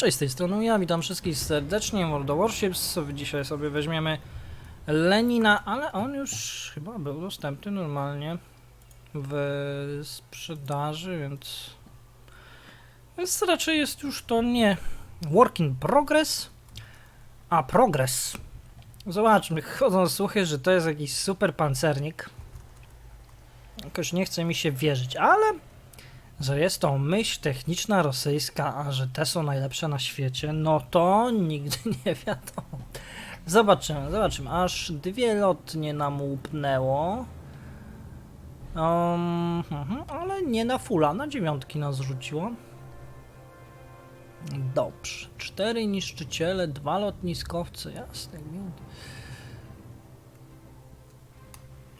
Cześć, z tej strony ja, witam wszystkich serdecznie, World of Warships. Dzisiaj sobie weźmiemy Lenina, ale on już chyba był dostępny normalnie w sprzedaży, więc... Więc raczej jest już to nie work in progress, a progress. Zobaczmy, chodzą słuchy, że to jest jakiś super pancernik. Jakoś nie chce mi się wierzyć, ale że jest to myśl techniczna rosyjska, a że te są najlepsze na świecie, no to nigdy nie wiadomo. Zobaczymy, zobaczymy. Aż dwie lotnie nam łupnęło. Um, mhm, ale nie na fulla, na dziewiątki nas rzuciło. Dobrze. Cztery niszczyciele, dwa lotniskowce, jasne.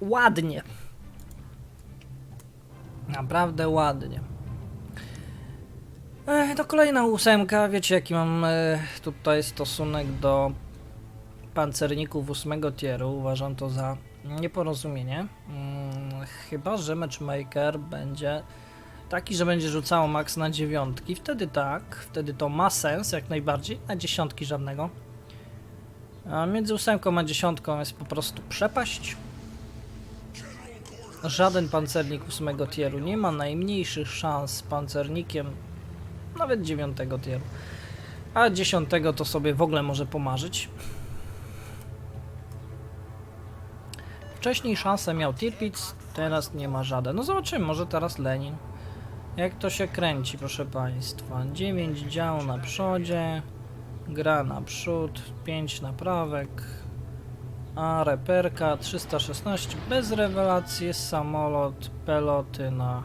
Ładnie. Naprawdę ładnie. Ech, to kolejna ósemka. Wiecie jaki mam e, tutaj stosunek do pancerników ósmego tieru. Uważam to za nieporozumienie. Mm, chyba, że matchmaker będzie taki, że będzie rzucało max na dziewiątki. Wtedy tak, wtedy to ma sens jak najbardziej. Na dziesiątki żadnego. A między ósemką a dziesiątką jest po prostu przepaść. Żaden pancernik ósmego tieru nie ma najmniejszych szans z pancernikiem nawet dziewiątego tieru. A dziesiątego to sobie w ogóle może pomarzyć. Wcześniej szansę miał Tirpitz, teraz nie ma żaden. No zobaczymy, może teraz Lenin. Jak to się kręci, proszę Państwa. 9 dział na przodzie, gra na przód, 5 naprawek, a reperka 316 bez rewelacji, samolot, peloty na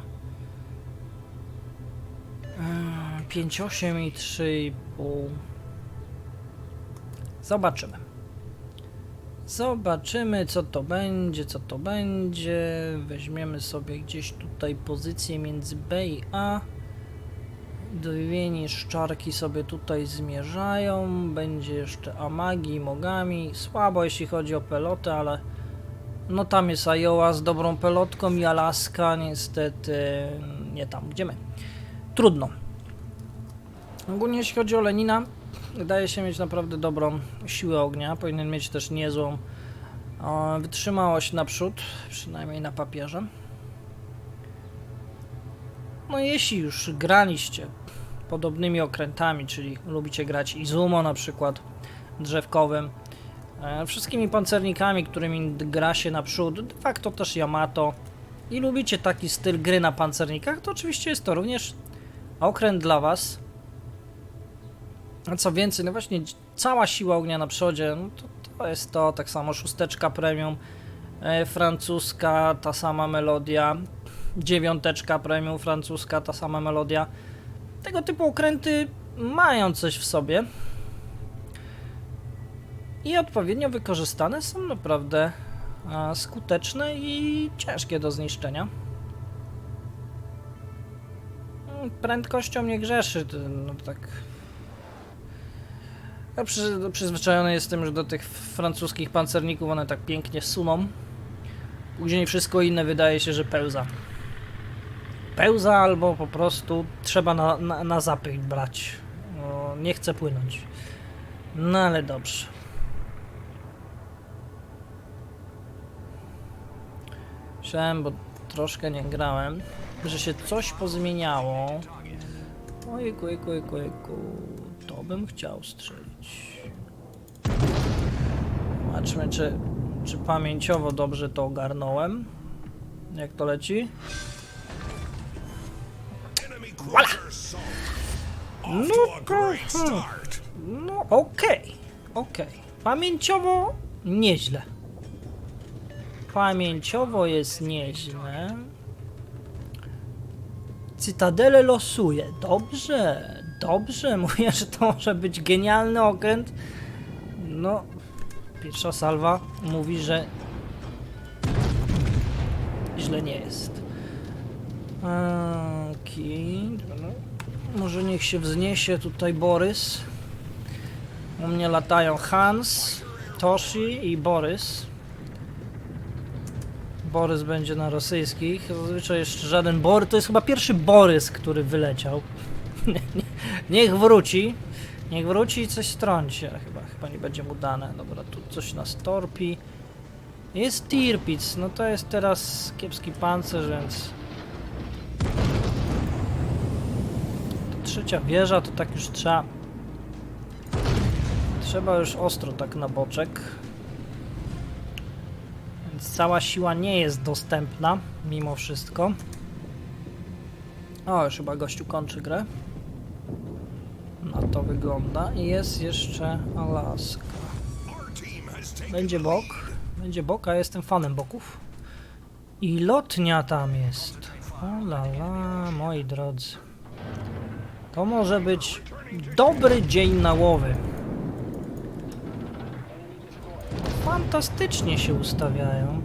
mm, 5,8 i 3,5. Zobaczymy. Zobaczymy co to będzie, co to będzie. Weźmiemy sobie gdzieś tutaj pozycję między B i A. Dwie niszczarki sobie tutaj zmierzają. Będzie jeszcze Amagi, Mogami. Słabo jeśli chodzi o pelotę, ale no tam jest Iowa z dobrą pelotką i Alaska niestety nie tam, gdzie my. Trudno. Ogólnie jeśli chodzi o Lenina, wydaje się mieć naprawdę dobrą siłę ognia. Powinien mieć też niezłą e, wytrzymałość naprzód, przynajmniej na papierze. No jeśli już graliście podobnymi okrętami, czyli lubicie grać Izumo na przykład drzewkowym, e, wszystkimi pancernikami, którymi gra się naprzód, de facto też Yamato i lubicie taki styl gry na pancernikach, to oczywiście jest to również okręt dla Was. A co więcej, no właśnie cała siła ognia na przodzie, no to, to jest to, tak samo szósteczka premium, e, francuska, ta sama melodia, dziewiąteczka premium francuska, ta sama melodia. Tego typu okręty mają coś w sobie i odpowiednio wykorzystane są naprawdę skuteczne i ciężkie do zniszczenia. Mm, Prędkością nie grzeszy, no tak. Ja przy, przyzwyczajony jestem już do tych francuskich pancerników, one tak pięknie suną. Później wszystko inne wydaje się, że pełza pełza albo po prostu trzeba na, na, na zapych brać. O, nie chcę płynąć. No ale dobrze. Myślałem, bo troszkę nie grałem, że się coś pozmieniało. Ojku, ojku, ojku, ojku. To bym chciał strzelić. Zobaczmy, czy, czy pamięciowo dobrze to ogarnąłem. Jak to leci? No to... No okej, okej. Pamięciowo nieźle. Pamięciowo jest nieźle. Cytadele losuje. Dobrze, dobrze. Mówię, że to może być genialny okręt. No, pierwsza salwa mówi, że źle nie jest. Okej. Może niech się wzniesie tutaj Borys. U mnie latają Hans, Toshi i Borys. Borys będzie na rosyjskich. Zazwyczaj jeszcze żaden Borys. To jest chyba pierwszy Borys, który wyleciał. Niech wróci. Niech wróci i coś strąci, chyba, chyba nie będzie mu dane. Dobra, tu coś nas torpi. Jest Tirpitz, no to jest teraz kiepski pancerz, więc... trzecia wieża, to tak już trzeba... Trzeba już ostro tak na boczek. Więc cała siła nie jest dostępna, mimo wszystko. O, już chyba gościu kończy grę. Na to wygląda. I jest jeszcze Alaska. Będzie bok. Będzie bok, a jestem fanem boków. I lotnia tam jest. O la la, moi drodzy. To może być dobry dzień na łowy. Fantastycznie się ustawiają.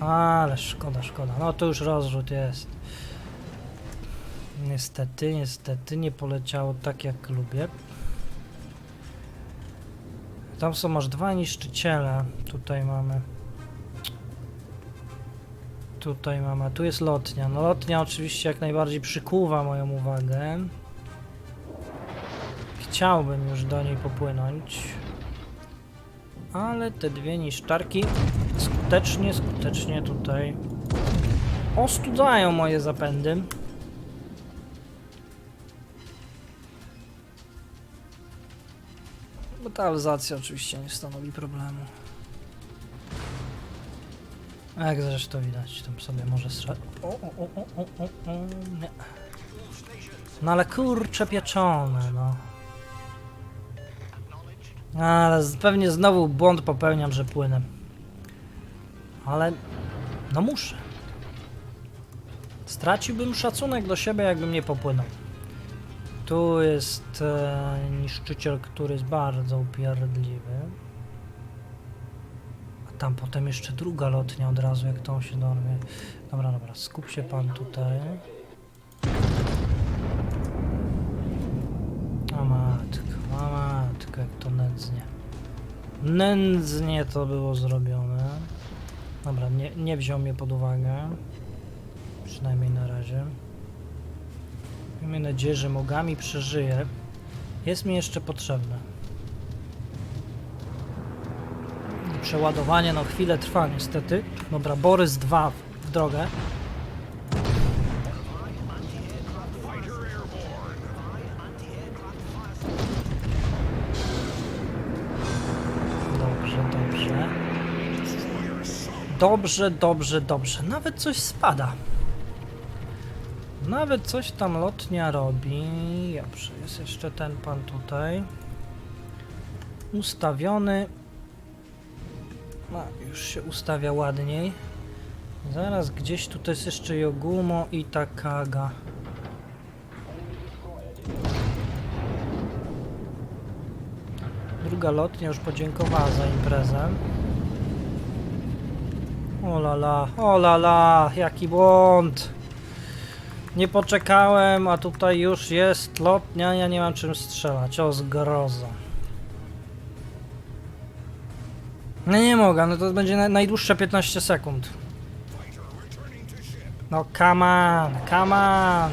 Ale szkoda, szkoda. No to już rozrzut jest. Niestety, niestety nie poleciało tak jak lubię. Tam są aż dwa niszczyciele. Tutaj mamy. Tutaj mamy. a Tu jest lotnia. No lotnia oczywiście jak najbardziej przykuwa moją uwagę. Chciałbym już do niej popłynąć. Ale te dwie niszczarki skutecznie, skutecznie tutaj ostudzają moje zapędy. Bo oczywiście nie stanowi problemu. Jak zresztą widać, tam sobie może strzelać. O, o, o, o, o, o, nie. No ale kurcze pieczone, no. Ale pewnie znowu błąd popełniam, że płynę. Ale no muszę. Straciłbym szacunek do siebie, jakbym nie popłynął. Tu jest e, niszczyciel, który jest bardzo upierdliwy. Tam potem jeszcze druga lotnia od razu, jak tą się dorwie. Dobra, dobra, skup się pan tutaj. A matko, jak to nędznie. Nędznie to było zrobione. Dobra, nie, nie wziął mnie pod uwagę. Przynajmniej na razie. Miejmy nadzieję, że mogami przeżyję. Jest mi jeszcze potrzebne. Przeładowanie no chwilę trwa niestety. Dobra, Borys 2 w drogę. Dobrze, dobrze. Dobrze, dobrze, dobrze. Nawet coś spada. Nawet coś tam lotnia robi. Dobrze, jest jeszcze ten pan tutaj. Ustawiony. No, już się ustawia ładniej. Zaraz gdzieś tutaj jest jeszcze Jogumo i Takaga. Druga lotnia już podziękowała za imprezę. O la la, o la la, jaki błąd. Nie poczekałem, a tutaj już jest lotnia, ja nie mam czym strzelać. O, zgroza. No nie mogę, no to będzie na, najdłuższe 15 sekund. No come on, come on.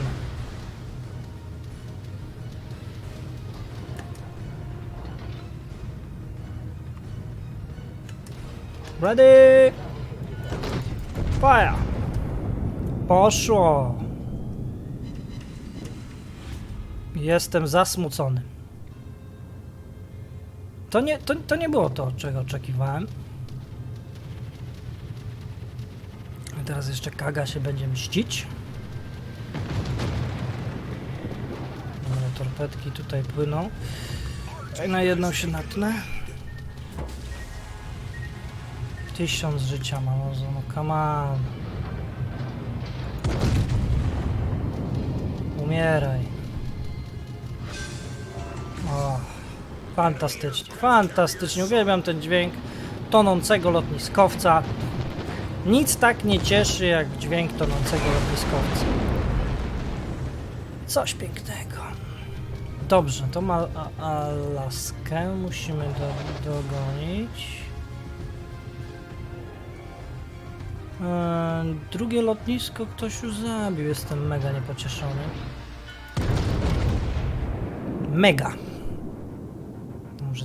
Ready? Fire! Poszło! Jestem zasmucony. To nie, to, to nie było to, czego oczekiwałem. A teraz jeszcze Kaga się będzie mścić. Dobra, torpedki tutaj płyną. Czekaj, na jedną się natnę. Tysiąc życia mam, no come on. Umieraj. Fantastycznie, fantastycznie. Uwielbiam ten dźwięk tonącego lotniskowca. Nic tak nie cieszy jak dźwięk tonącego lotniskowca. Coś pięknego. Dobrze, to ma Alaskę musimy do, dogonić. Eee, drugie lotnisko ktoś już zabił, jestem mega niepocieszony. Mega.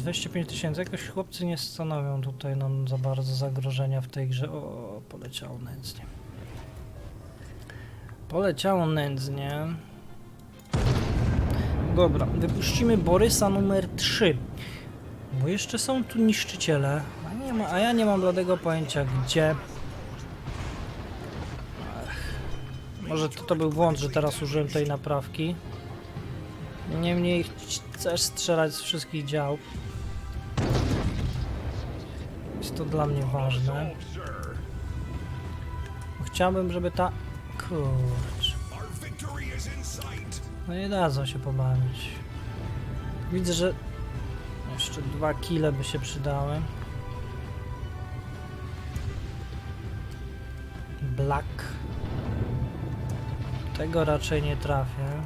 Może 25 tysięcy. Jakoś chłopcy nie stanowią tutaj nam za bardzo zagrożenia w tej grze. O, poleciało nędznie. Poleciało nędznie. Dobra, wypuścimy Borysa numer 3. Bo jeszcze są tu niszczyciele. A, nie ma, a ja nie mam bladego pojęcia gdzie. Ech. Może to, to był błąd, że teraz użyłem tej naprawki. Niemniej ch- chcesz strzelać z wszystkich dział. To dla mnie ważne. Chciałbym, żeby ta... Kurczę. No nie dadzą się pobawić. Widzę, że jeszcze dwa kile by się przydały. Black. Tego raczej nie trafię.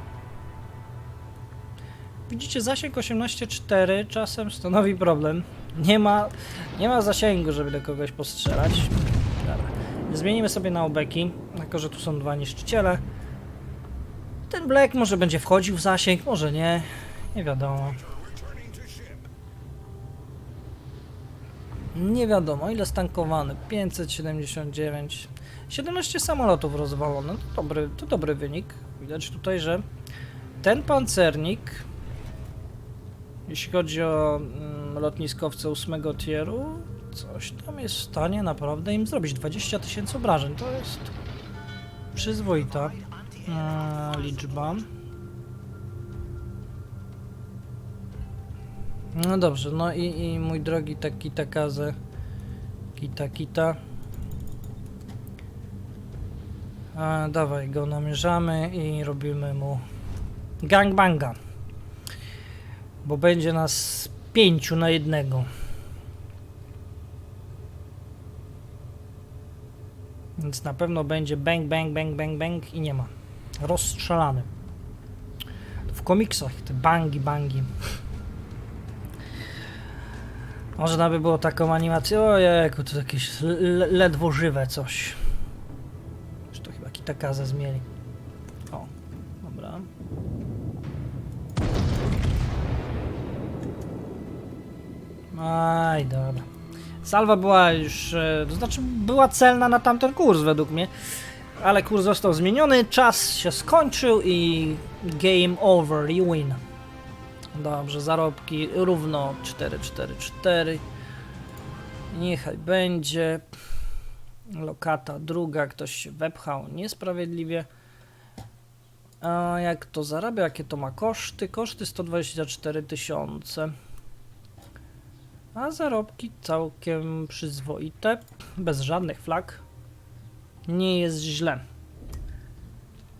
Widzicie, zasięg 18.4 czasem stanowi problem. Nie ma, nie ma zasięgu, żeby do kogoś postrzelać. Dobra. Zmienimy sobie na obeki, jako że tu są dwa niszczyciele. Ten Black może będzie wchodził w zasięg, może nie. Nie wiadomo. Nie wiadomo, ile stankowany? 579. 17 samolotów rozwalone. To dobry, to dobry wynik. Widać tutaj, że ten pancernik, jeśli chodzi o lotniskowce 8 tieru, coś tam jest w stanie naprawdę im zrobić. 20 tysięcy obrażeń to jest przyzwoita e, liczba. No dobrze, no i, i mój drogi taki takaze kita kita. A, dawaj go namierzamy i robimy mu gangbanga. Bo będzie nas pięciu na jednego. Więc na pewno będzie bang, bang, bang, bang, bang i nie ma. Rozstrzelany. W komiksach te bangi, bangi. Można by było taką animację. Ojejku, to jakieś le- ledwo żywe coś. Już to chyba kitakaze zmieli. Aj, dobra. Salwa była już, e, to znaczy była celna na tamten kurs według mnie, ale kurs został zmieniony, czas się skończył i game over i win. Dobrze, zarobki równo 4, 4, 4. Niechaj będzie. Lokata druga, ktoś się wepchał niesprawiedliwie. A jak to zarabia, jakie to ma koszty? Koszty 124 tysiące. A zarobki całkiem przyzwoite, bez żadnych flag. Nie jest źle.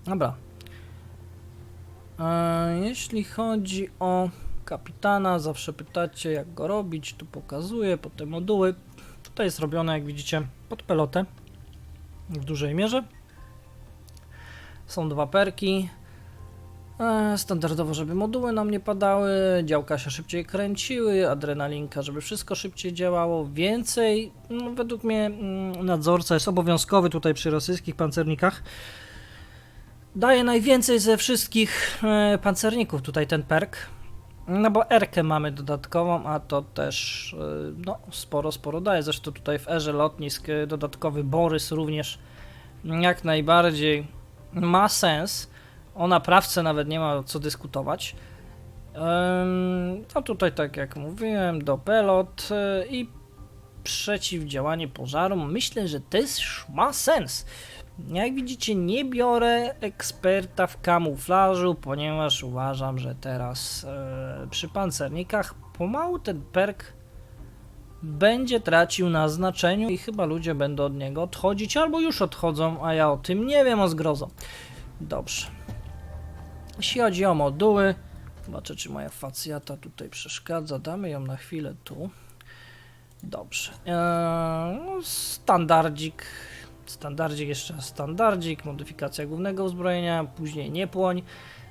Dobra. E, jeśli chodzi o kapitana, zawsze pytacie jak go robić, tu pokazuję, po te moduły. Tutaj jest robione, jak widzicie, pod pelotę w dużej mierze. Są dwa perki. E, Standardowo, żeby moduły nam nie padały, działka się szybciej kręciły, adrenalinka, żeby wszystko szybciej działało. Więcej, no, według mnie mm, nadzorca jest obowiązkowy tutaj przy rosyjskich pancernikach. Daje najwięcej ze wszystkich e, pancerników tutaj ten perk. No bo Erkę mamy dodatkową, a to też e, no, sporo, sporo daje. Zresztą tutaj w erze lotnisk dodatkowy Borys również jak najbardziej ma sens. O naprawce nawet nie ma co dyskutować. To tutaj, tak jak mówiłem, do pelot e, i przeciwdziałanie pożarom. Myślę, że też ma sens. Jak widzicie, nie biorę eksperta w kamuflażu, ponieważ uważam, że teraz e, przy pancernikach pomału ten perk będzie tracił na znaczeniu i chyba ludzie będą od niego odchodzić, albo już odchodzą, a ja o tym nie wiem, o zgrozo. Dobrze. Jeśli chodzi o moduły, zobaczę czy moja facjata tutaj przeszkadza, damy ją na chwilę tu. Dobrze. Eee, standardzik, standardzik, jeszcze raz standardzik, modyfikacja głównego uzbrojenia, później nie płoń,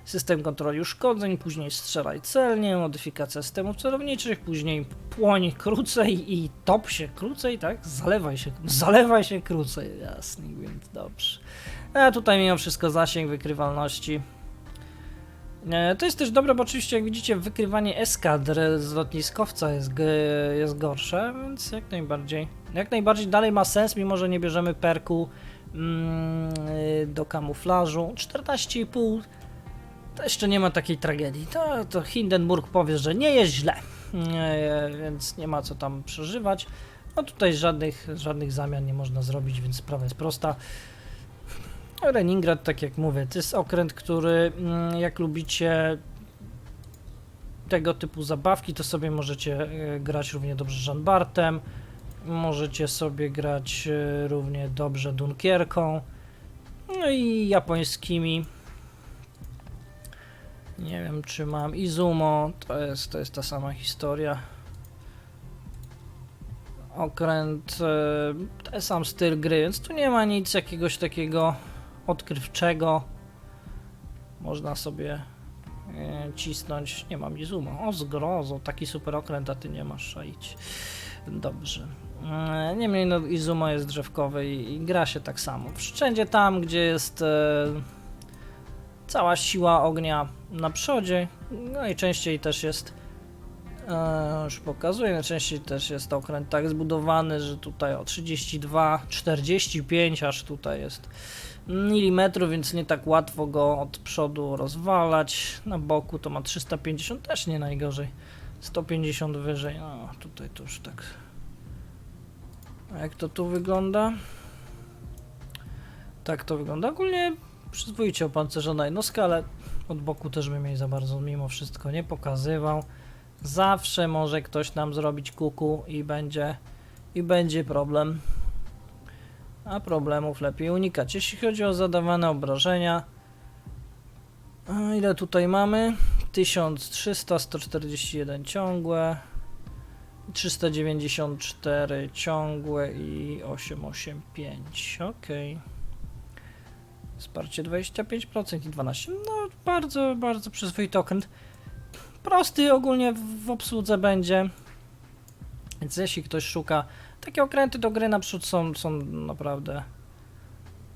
system kontroli uszkodzeń, później strzelaj celnie, modyfikacja systemów celowniczych, później płoń krócej i top się krócej, tak? Zalewaj się, zalewaj się krócej, jasny, więc dobrze. A tutaj mimo wszystko zasięg wykrywalności To jest też dobre, bo oczywiście jak widzicie wykrywanie eskadr z lotniskowca jest, jest gorsze, więc jak najbardziej. Jak najbardziej dalej ma sens, mimo że nie bierzemy perku mm, do kamuflażu. 14,5 to jeszcze nie ma takiej tragedii. To, to Hindenburg powie, że nie jest źle, e, więc nie ma co tam przeżywać. No tutaj żadnych, żadnych zamian nie można zrobić, więc sprawa jest prosta. Leningrad, tak jak mówię, to jest okręt, który mm, jak lubicie tego typu zabawki, to sobie możecie e, grać równie dobrze Jean Bartem, możecie sobie grać e, równie dobrze Dunkierką, no i japońskimi. Nie wiem, czy mam Izumo, to jest, to jest ta sama historia. Okręt, e, ten sam styl gry, więc tu nie ma nic jakiegoś takiego odkrywczego. Można sobie e, cisnąć. Nie mam Izumo. O, zgrozo, taki super okręt, a ty nie masz szaić. Dobrze. E, Niemniej no, Izumo jest drzewkowy i, i gra się tak samo. Wszędzie tam, gdzie jest e, cała siła ognia na przodzie, najczęściej też jest e, już pokazuję, najczęściej też jest okręt tak zbudowany, że tutaj o 32, 45 aż tutaj jest milimetrów, więc nie tak łatwo go od przodu rozwalać. Na boku to ma 350, też nie najgorzej. 150 wyżej, no tutaj to już tak. A jak to tu wygląda? Tak to wygląda. Ogólnie przyzwoicie opancerzona jednostka, ale od boku też bym jej za bardzo mimo wszystko nie pokazywał. Zawsze może ktoś nam zrobić kuku i będzie i będzie problem a problemów lepiej unikać. Jeśli chodzi o zadawane obrażenia, ile tutaj mamy? 1300, 141 ciągłe, 394 ciągłe i 885. Ok. Wsparcie 25% i 12. No, bardzo, bardzo przyzwoity okręt. Prosty ogólnie w obsłudze będzie. Więc jeśli ktoś szuka takie okręty do gry naprzód są, są naprawdę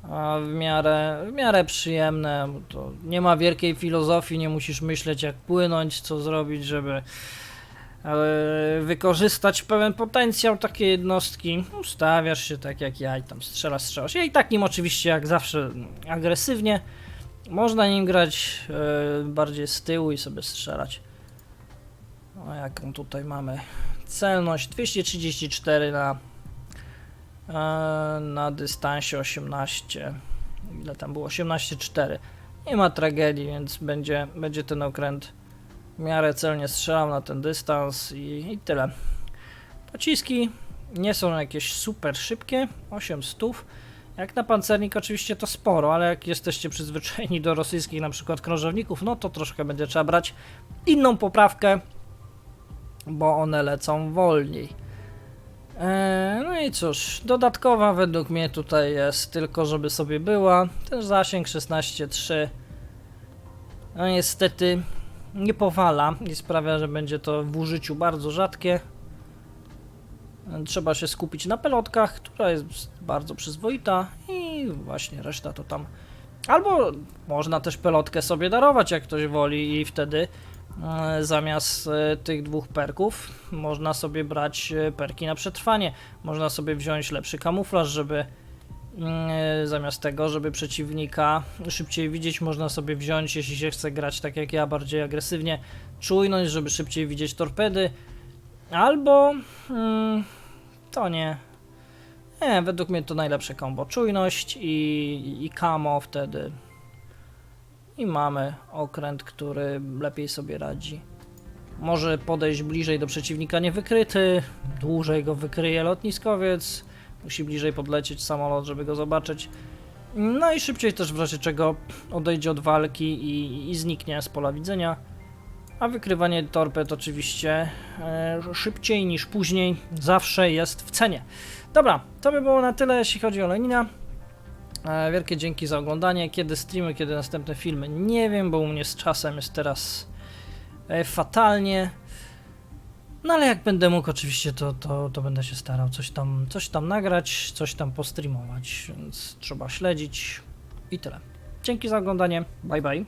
a, w, miarę, w miarę przyjemne. To nie ma wielkiej filozofii, nie musisz myśleć jak płynąć, co zrobić, żeby e, wykorzystać pełen potencjał takiej jednostki. Ustawiasz się tak jak ja i tam strzelasz, strzelasz. Ja i tak nim oczywiście jak zawsze agresywnie. Można nim grać e, bardziej z tyłu i sobie strzelać. O jaką tutaj mamy celność? 234 na e, na dystansie 18 ile tam było? 18,4 nie ma tragedii więc będzie, będzie ten okręt w miarę celnie strzelał na ten dystans i, i tyle. Pociski nie są jakieś super szybkie 8 stów. Jak na pancernik oczywiście to sporo, ale jak jesteście przyzwyczajeni do rosyjskich na przykład krążowników, no to troszkę będzie trzeba brać inną poprawkę, bo one lecą wolniej. Eee, no i cóż, dodatkowa według mnie tutaj jest tylko, żeby sobie była. Ten zasięg 16.3 no niestety nie powala i sprawia, że będzie to w użyciu bardzo rzadkie. E, Trzeba się skupić na pelotkach, która jest bardzo przyzwoita i właśnie reszta to tam. Albo można też pelotkę sobie darować, jak ktoś woli i wtedy E, zamiast e, tych dwóch perków można sobie brać e, perki na przetrwanie. Można sobie wziąć lepszy kamuflaż, żeby mm, e, zamiast tego, żeby przeciwnika szybciej widzieć, można sobie wziąć, jeśli się chce grać tak jak ja, bardziej agresywnie, czujność, żeby szybciej widzieć torpedy. Albo mm, to nie. Nie, według mnie to najlepsze kombo. Czujność i, i kamo wtedy i mamy okręt, który lepiej sobie radzi. Może podejść bliżej do przeciwnika niewykryty, dłużej go wykryje lotniskowiec, musi bliżej podlecieć samolot, żeby go zobaczyć. No i szybciej też w razie czego odejdzie od walki i, i zniknie z pola widzenia. A wykrywanie torped oczywiście e, szybciej niż później zawsze jest w cenie. Dobra, to by było na tyle jeśli chodzi o Lenina. E, Wielkie dzięki za oglądanie. Kiedy streamy, kiedy następne filmy, nie wiem, bo u mnie z czasem jest teraz e, fatalnie. No ale jak będę mógł, oczywiście, to, to, to będę się starał coś tam, coś tam nagrać, coś tam postreamować, więc trzeba śledzić i tyle. Dzięki za oglądanie. Bye bye.